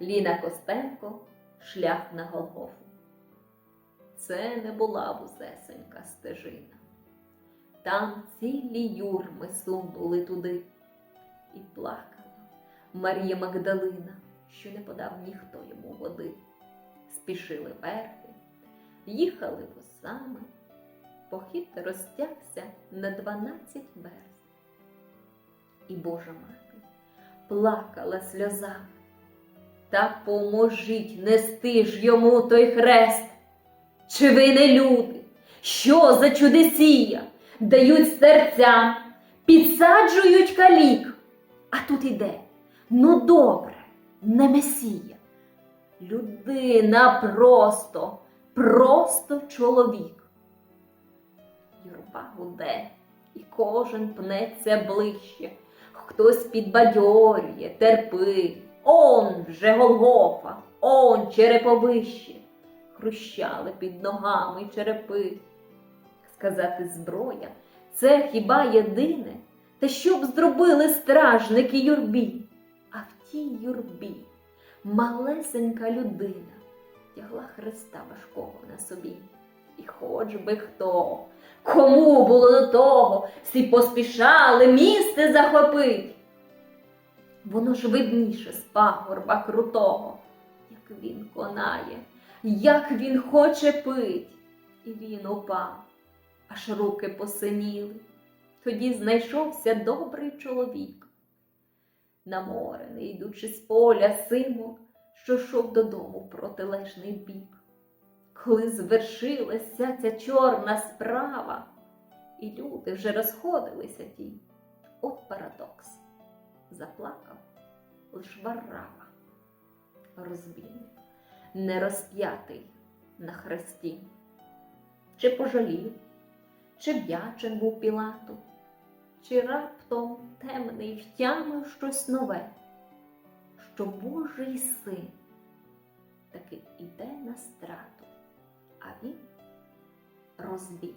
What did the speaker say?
Ліна Костенко Шлях на Голгофу. Це не була вузесенька стежина. Там цілі юрми сунули туди. І плакала Марія Магдалина, що не подав ніхто йому води. Спішили верхи, їхали возами. Похід розтягся на дванадцять верст. І Божа мати плакала сльозами. Та поможіть нести ж йому той хрест. Чи ви не люди? Що за чудесія? Дають серцям, підсаджують калік. А тут іде, ну добре, не месія. Людина просто, просто чоловік. Юрба гуде, і кожен пнеться ближче. Хтось підбадьорює, терпи. Он вже Голгофа, он череповище. Хрущали під ногами черепи. Сказати зброя, це хіба єдине, та що б зробили стражники юрбі? А в тій юрбі малесенька людина тягла Христа важкого на собі. І хоч би хто, кому було до того, всі поспішали місце захопить. Воно ж видніше з пагорба крутого, як він конає, як він хоче пить. І він упав, аж руки посиніли. Тоді знайшовся добрий чоловік. На море, не йдучи з поля, симок, що йшов додому в протилежний бік. Коли звершилася ця чорна справа, і люди вже розходилися ті, от парадокс заплакав лиш Варрава, розбійник, не розп'ятий на хресті. Чи пожалів, чи вдячен був Пілату, чи раптом темний втямив щось нове, що Божий син таки іде на страту, а він розбійник.